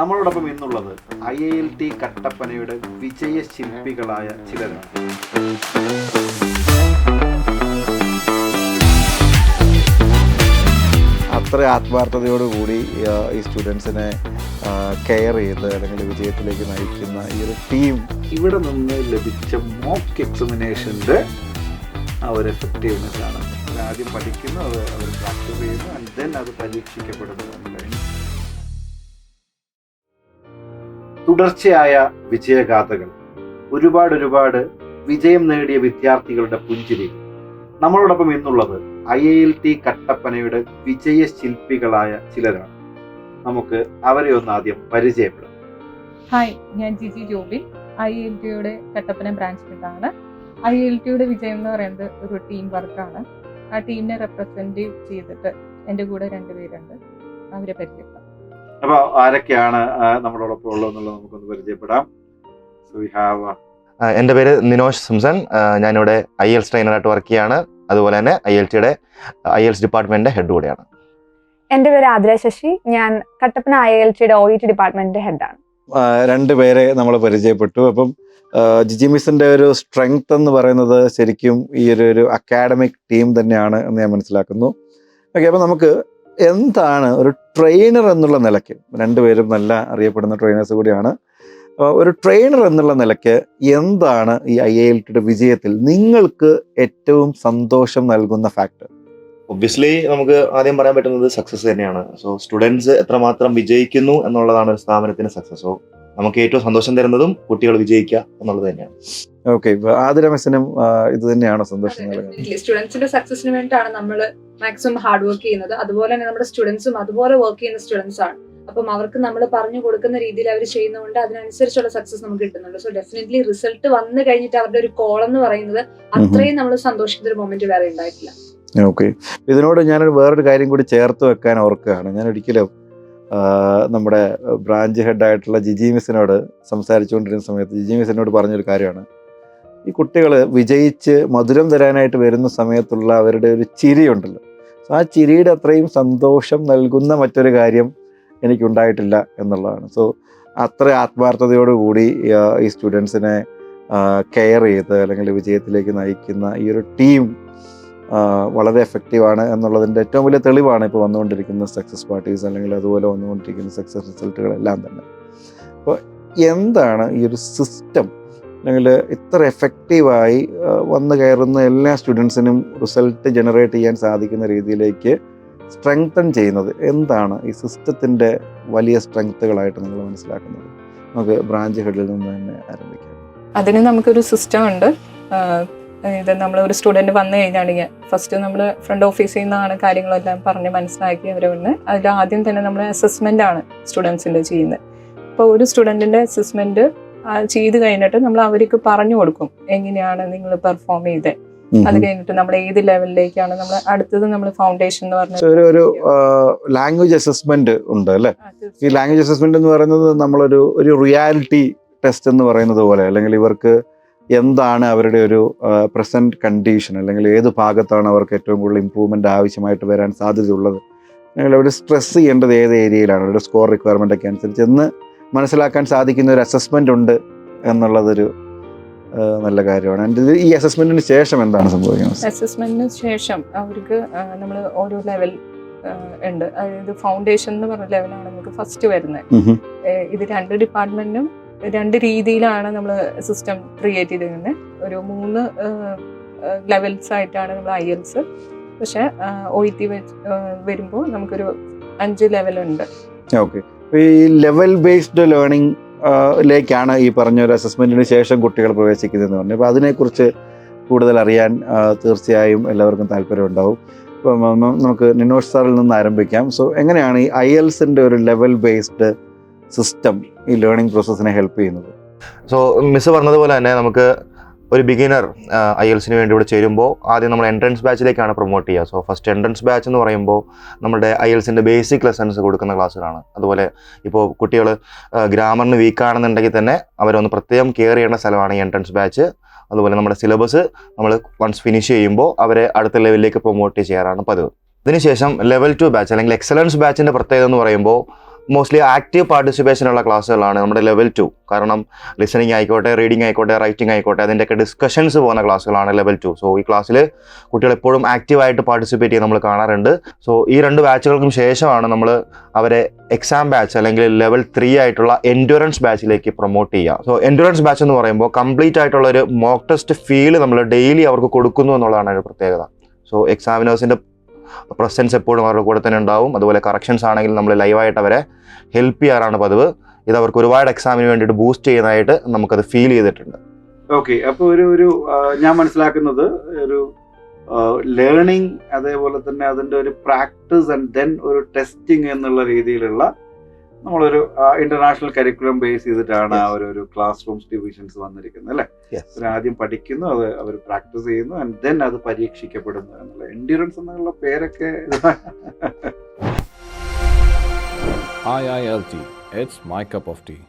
നമ്മളോടൊപ്പം ഇന്നുള്ളത് I I L T കട്ടപ്പനയുടെ വിജയ ശില്പികളായ ചിലരാണ്. അത്ര ആത്മാർത്ഥതയോടുകൂടി ഈ സ്റ്റുഡൻസിനെ കെയർ ചെയ്ത് അല്ലെങ്കിൽ വിജയത്തിലേക്ക് നയിക്കുന്ന ഈ ഒരു ടീം ഇവിടെ നിന്ന് ലഭിച്ച മോക്ക് എക്സാമിനേഷന്റെ ആ ഒരു എഫക്റ്റീവ്നെസ് ആണ് ആദ്യം പഠിക്കുന്നു അത് അവർ പ്രാക്ടീസ് ചെയ്യുന്നു ആൻഡ് ദെൻ അത് പരീക്ഷിക്കപ്പെടുന്നു. തുടർച്ചയായ വിജയഗാഥകൾ ഒരുപാട് ഒരുപാട് വിജയം നേടിയ വിദ്യാർത്ഥികളുടെ പുഞ്ചിരി. നമ്മളോടൊപ്പം ഇന്നുള്ളത് ഐ ഐ എൽ ടി കട്ടപ്പനയുടെ വിജയ ശില്പികളായ ചിലരാണ്. നമുക്ക് അവരെ ഒന്ന് ആദ്യം പരിചയപ്പെടാം. ഹായ് ഞാൻ ജിജി ജോബിൻ. ഐ എൽ ടിയുടെ കട്ടപ്പന ബ്രാഞ്ച് ഹെഡാണ് ഐ എൽ ടിയുടെ വിജയം എന്ന് പറയുന്നത് ഒരു ടീം വർക്കാണ് ആ ടീമിനെ റെപ്രസെന്റ് ചെയ്തിട്ട് എന്റെ കൂടെ രണ്ടുപേരുണ്ട് അവരെ പരിചയപ്പെടാം. അപ്പൊ ആരൊക്കെയാണ് നമ്മളോടൊപ്പം ഉള്ളത് ഉള്ളതെന്നുള്ളത് നമുക്കൊന്ന് പരിചയപ്പെടാം. സോ വി ഹാവ് എന്റെ പേര് നിനോഷ് സിംസൺ. ഞാൻ ഞാനിവിടെ ഐ എൽസ് ട്രെയിനറായിട്ട് വർക്ക് ചെയ്യാണ്. അതുപോലെ തന്നെ ഐ എൽ ടിയുടെ ഐ എൽസ് ഡിപ്പാർട്ട്മെന്റിന്റെ ഹെഡ് കൂടെയാണ്. എന്റെ പേര് ആതിര ശശി. ഞാൻ കട്ടപ്പന ഐ എൽ ടിയുടെ ഒ ഇ ടി ഡിപ്പാർട്ട്മെന്റിന്റെ ഹെഡാണ് രണ്ട് പേരെ നമ്മൾ പരിചയപ്പെട്ടു. അപ്പം ജിജി മിസിന്റെ ഒരു സ്ട്രെങ്ത് എന്ന് പറയുന്നത് ശരിക്കും ഈ ഒരു ഒരു അക്കാഡമിക് ടീം തന്നെയാണ് എന്ന് ഞാൻ മനസ്സിലാക്കുന്നു. ഓക്കെ അപ്പം നമുക്ക് എന്താണ് ഒരു ട്രെയിനർ എന്നുള്ള നിലയ്ക്ക്? രണ്ടുപേരും നല്ല അറിയപ്പെടുന്ന ട്രെയിനേഴ്സ് കൂടിയാണ്. ഒരു ട്രെയിനർ എന്നുള്ള നിലയ്ക്ക് എന്താണ് ഈ ഐ ഐ എൽ ടിയുടെ വിജയത്തിൽ നിങ്ങൾക്ക് ഏറ്റവും സന്തോഷം നൽകുന്ന ഫാക്ടർ ഒബ്വിയസ്ലി നമുക്ക് ആദ്യം പറയാൻ പറ്റുന്നത് സക്സസ് തന്നെയാണ്. സോ സ്റ്റുഡൻസ് എത്രമാത്രം വിജയിക്കുന്നു എന്നുള്ളതാണ് ഒരു സ്ഥാപനത്തിന് സക്സസ് നമുക്ക് ഏറ്റവും സന്തോഷം തരുന്നതും കുട്ടികൾ വിജയിക്കുക എന്നുള്ളത് തന്നെയാണ്. ഓക്കെ ആതിര മിസ്സിനും ഇത് തന്നെയാണ് സന്തോഷം നൽകുന്നത്? സ്റ്റുഡൻസിന്റെ സക്സസിന് വേണ്ടിയിട്ടാണ് നമ്മൾ മാക്സിമം ഹാർഡ് വർക്ക് ചെയ്യുന്നത്. അതുപോലെ തന്നെ നമ്മുടെ സ്റ്റുഡൻസും അതുപോലെ വർക്ക് ചെയ്യുന്ന സ്റ്റുഡൻസ് ആണ്. അപ്പം അവർക്ക് നമ്മൾ പറഞ്ഞു കൊടുക്കുന്ന രീതിയിൽ അവർ ചെയ്യുന്നതുകൊണ്ട് അതിനനുസരിച്ചുള്ള സക്സസ് നമുക്ക് കിട്ടുന്നുണ്ട്. സോ ഡെഫിനറ്റ്ലി റിസൾട്ട് വന്നു കഴിഞ്ഞിട്ട് അവരുടെ ഒരു കോൾ എന്ന് പറയുന്നത് അത്രയും നമ്മൾ സന്തോഷിക്കുന്ന ഒരു മൊമെന്റ് വേറെ ഉണ്ടായിട്ടില്ല. ഓക്കെ ഇതിനോട് ഞാനൊരു വേറൊരു കാര്യം കൂടി ചേർത്ത് വെക്കാൻ ഓർക്കുകയാണ്. ഞാൻ ഒരിക്കലും നമ്മുടെ ബ്രാഞ്ച് ഹെഡായിട്ടുള്ള ജിജി മിസ്സിനോട് സംസാരിച്ചുകൊണ്ടിരുന്ന സമയത്ത് ജിജി മിസ്സിനോട് പറഞ്ഞൊരു കാര്യമാണ്. ഈ കുട്ടികൾ വിജയിച്ച് മധുരം തരാനായിട്ട് വരുന്ന സമയത്തുള്ള അവരുടെ ഒരു ചിരിയുണ്ടല്ലോ സോ ആ ചിരിയുടെ അത്രയും സന്തോഷം നൽകുന്ന മറ്റൊരു കാര്യം എനിക്കുണ്ടായിട്ടില്ല എന്നുള്ളതാണ്. സോ അത്ര ആത്മാർത്ഥതയോടുകൂടി കൂടി ഈ സ്റ്റുഡൻസിനെ കെയർ ചെയ്ത് അല്ലെങ്കിൽ വിജയത്തിലേക്ക് നയിക്കുന്ന ഈ ഒരു ടീം വളരെ എഫക്റ്റീവാണ് എന്നുള്ളതിന്റെ ഏറ്റവും വലിയ തെളിവാണ് ഇപ്പോൾ വന്നുകൊണ്ടിരിക്കുന്ന സക്സസ് പാർട്ടീസ് അല്ലെങ്കിൽ അതുപോലെ വന്നുകൊണ്ടിരിക്കുന്ന സക്സസ് റിസൾട്ടുകളെല്ലാം തന്നെ. അപ്പോൾ എന്താണ് ഈ ഒരു സിസ്റ്റം അല്ലെങ്കിൽ ഇത്ര എഫക്റ്റീവായി വന്ന് കയറുന്ന എല്ലാ സ്റ്റുഡൻസിനും റിസൾട്ട് ജനറേറ്റ് ചെയ്യാൻ സാധിക്കുന്ന രീതിയിലേക്ക് സ്ട്രെങ്തൻ ചെയ്യുന്നത് എന്താണ് ഈ സിസ്റ്റത്തിന്റെ വലിയ സ്ട്രെങ്ത്തുകളായിട്ട് നിങ്ങൾ മനസ്സിലാക്കുന്നത്? നമുക്ക് ബ്രാഞ്ച് ഹെഡിൽ നിന്ന് തന്നെ ആരംഭിക്കാം. അതിന് നമുക്കൊരു സിസ്റ്റം ഉണ്ട്. ഇത് നമ്മൾ ഒരു സ്റ്റുഡന്റ് വന്നു കഴിഞ്ഞാണെങ്കിൽ ഫസ്റ്റ് നമ്മൾ ഫ്രണ്ട് ഓഫീസിൽ നിന്നാണ് കാര്യങ്ങളെല്ലാം പറഞ്ഞ് മനസ്സിലാക്കി അവരെ വന്ന്. അതിൽ ആദ്യം തന്നെ നമ്മൾ അസസ്മെന്റ് ആണ് സ്റ്റുഡൻസിന്റെ ചെയ്യുന്നത്. അപ്പോൾ ഒരു സ്റ്റുഡന്റിന്റെ അസസ്മെന്റ് ചെയ്ത് കഴിഞ്ഞിട്ട് നമ്മൾ അവർക്ക് പറഞ്ഞു കൊടുക്കും എങ്ങനെയാണ് നിങ്ങൾ പെർഫോം ചെയ്തത് അത് കഴിഞ്ഞിട്ട് നമ്മൾ ഏത് ലെവലിലേക്കാണ് നമ്മൾ അടുത്തത് നമ്മൾ ഫൗണ്ടേഷൻ എന്ന് പറഞ്ഞ ഒരു ഒരു ലാംഗ്വേജ് അസസ്മെന്റ് ഉണ്ട് അല്ലേ? ഈ ലാംഗ്വേജ് അസസ്മെന്റ് എന്ന് പറയുന്നത് നമ്മളൊരു ഒരു റിയാലിറ്റി ടെസ്റ്റ് എന്ന് പറയുന്നത് പോലെ അല്ലെങ്കിൽ ഇവർക്ക് എന്താണ് അവരുടെ ഒരു പ്രസന്റ് കണ്ടീഷൻ അല്ലെങ്കിൽ ഏത് ഭാഗത്താണ് അവർക്ക് ഏറ്റവും കൂടുതൽ ഇമ്പ്രൂവ്മെന്റ് ആവശ്യമായിട്ട് വരാൻ സാധ്യതയുള്ളത്? അല്ലെങ്കിൽ അവർ സ്ട്രെസ് ചെയ്യേണ്ടത് ഏത് ഏരിയയിലാണ് അവരുടെ സ്കോർ റിക്വയർമെന്റ് ഒക്കെ അനുസരിച്ച് എന്ന് മനസ്സിലാക്കാൻ സാധിക്കുന്ന ഒരു അസസ്മെന്റ് ഉണ്ട് എന്നുള്ളതൊരു നല്ല കാര്യമാണ്. എന്റെ ഈ അസസ്മെന്റിന് ശേഷം എന്താണ് സംഭവിക്കുന്നത്? അസസ്മെന്റിന് ശേഷം അവർക്ക് നമ്മൾ ഓരോ ലെവൽ ഉണ്ട്. അതായത് ഫൗണ്ടേഷൻ എന്ന് പറഞ്ഞ ലെവലാണ് നമുക്ക് ഫസ്റ്റ് വരുന്നത്. ഇത് രണ്ട് ഡിപ്പാർട്ട്മെന്റിനും രണ്ട് രീതിയിലാണ് നമ്മൾ സിസ്റ്റം ക്രിയേറ്റ് ചെയ്തിരുന്നത് ഒരു മൂന്ന് ലെവൽസ് ആയിട്ടാണ് നമ്മൾ ഐ എൽസ് പക്ഷെ ഒ ഇ ടി വരുമ്പോൾ നമുക്കൊരു അഞ്ച് ലെവലുണ്ട് ഓക്കെ ഈ ലെവൽ ബേസ്ഡ് ലേണിംഗ് ലേക്കാണ് ഈ പറഞ്ഞ ഒരു അസസ്മെന്റിന് ശേഷം കുട്ടികൾ പ്രവേശിക്കുന്നതെന്ന് പറഞ്ഞു അപ്പോൾ അതിനെക്കുറിച്ച് കൂടുതൽ അറിയാൻ തീർച്ചയായും എല്ലാവർക്കും താല്പര്യം ഉണ്ടാവും. അപ്പം മ- മ- നമുക്ക് നിനോഷ് സാറിൽ നിന്ന് ആരംഭിക്കാം. സോ എങ്ങനെയാണ് ഈ ഐ എൽസിന്റെ ഒരു ലെവൽ ബേസ്ഡ് സിസ്റ്റം ഈ ലേണിംഗ് പ്രോസസ്സിനെ ഹെൽപ്പ് ചെയ്യുന്നത്. സോ മിസ് പറഞ്ഞതുപോലെ തന്നെ നമുക്ക് ഒരു ബിഗിനർ ഐ എൽസിന് വേണ്ടി ഇവിടെ ചേരുമ്പോൾ ആദ്യം നമ്മൾ എൻട്രൻസ് ബാച്ചിലേക്കാണ് പ്രൊമോട്ട് ചെയ്യുക. സോ ഫസ്റ്റ് എൻട്രൻസ് ബാച്ച് എന്ന് പറയുമ്പോൾ നമ്മുടെ ഐ എൽസിന്റെ ബേസിക് ലെസൺസ് കൊടുക്കുന്ന ക്ലാസ്സുകളാണ് അതുപോലെ ഇപ്പോൾ കുട്ടികൾ ഗ്രാമറിന് വീക്കാണെന്നുണ്ടെങ്കിൽ തന്നെ അവരൊന്ന് പ്രത്യേകം കെയർ ചെയ്യേണ്ട സ്ഥലമാണ് ഈ എൻട്രൻസ് ബാച്ച് അതുപോലെ നമ്മുടെ സിലബസ് നമ്മൾ വൺസ് ഫിനിഷ് ചെയ്യുമ്പോൾ അവരെ അടുത്ത ലെവലിലേക്ക് പ്രൊമോട്ട് ചെയ്യാറാണ് പതിവ്. ഇതിനുശേഷം ലെവൽ ടു ബാച്ച് അല്ലെങ്കിൽ എക്സലൻസ് ബാച്ചിന്റെ പ്രത്യേകത എന്ന് പറയുമ്പോൾ മോസ്റ്റ്ലി ആക്റ്റീവ് പാർട്ടിസിപ്പേഷൻ ഉള്ള ക്ലാസ്സുകളാണ് നമ്മുടെ ലെവൽ ടു കാരണം ലിസണിങ് ആയിക്കോട്ടെ റീഡിംഗ് ആയിക്കോട്ടെ റൈറ്റിംഗ് ആയിക്കോട്ടെ അതിന്റെയൊക്കെ ഡിസ്കഷൻസ് പോകുന്ന ക്ലാസ്സുകളാണ് ലെവൽ ടു സോ ഈ ക്ലാസ്സിൽ കുട്ടികൾ എപ്പോഴും ആക്റ്റീവായിട്ട് പാർട്ടിസിപ്പേറ്റ് ചെയ്യുന്നത് നമ്മൾ കാണാറുണ്ട്. സോ ഈ രണ്ട് ബാച്ചുകൾക്കും ശേഷമാണ് നമ്മൾ അവരെ എക്സാം ബാച്ച് അല്ലെങ്കിൽ ലെവൽ ത്രീ ആയിട്ടുള്ള എൻഡുറൻസ് ബാച്ചിലേക്ക് പ്രൊമോട്ട് ചെയ്യുക. സോ എൻഡുറൻസ് ബാച്ച് എന്ന് പറയുമ്പോൾ കംപ്ലീറ്റ് ആയിട്ടുള്ള ഒരു മോക്ക് ടെസ്റ്റ് ഫീൽ നമ്മൾ ഡെയിലി അവർക്ക് കൊടുക്കുന്നു എന്നുള്ളതാണ് ഒരു പ്രത്യേകത. സോ എക്സാമിനേഴ്സിന്റെ പ്രസൻസ് എപ്പോഴും അവരുടെ കൂടെ തന്നെ ഉണ്ടാവും. അതുപോലെ കറക്ഷൻസ് ആണെങ്കിൽ നമ്മൾ ലൈവായിട്ട് അവരെ ഹെൽപ്പ് ചെയ്യാറാണ് പതിവ്. ഇത് അവർക്ക് ഒരുപാട് എക്സാമിന് വേണ്ടിയിട്ട് ബൂസ്റ്റ് ചെയ്യുന്നതായിട്ട് നമുക്കത് ഫീൽ ചെയ്തിട്ടുണ്ട്. ഓക്കെ അപ്പോൾ ഒരു ഒരു ഞാൻ മനസ്സിലാക്കുന്നത് ഒരു ലേണിംഗ് അതേപോലെ തന്നെ അതിന്റെ ഒരു പ്രാക്ടീസ് ആൻഡ് ദെൻ ഒരു ടെസ്റ്റിംഗ് എന്നുള്ള രീതിയിലുള്ള നമ്മളൊരു ഇന്റർനാഷണൽ കരിക്കുലം ബേസ് ചെയ്തിട്ടാണ് ആ ഒരു ഒരു ക്ലാസ് റൂംസ് ഡിവിഷൻസ് വന്നിരിക്കുന്നത് അല്ലേ. ആദ്യം പഠിക്കുന്നു അത് അവർ പ്രാക്ടീസ് ചെയ്യുന്നു ആൻഡ് ദെൻ അത് പരീക്ഷിക്കപ്പെടുന്നു എന്നുള്ള എൻഡ്യൂറൻസ് എന്നുള്ള പേരൊക്കെ I I L T it's my cup of tea.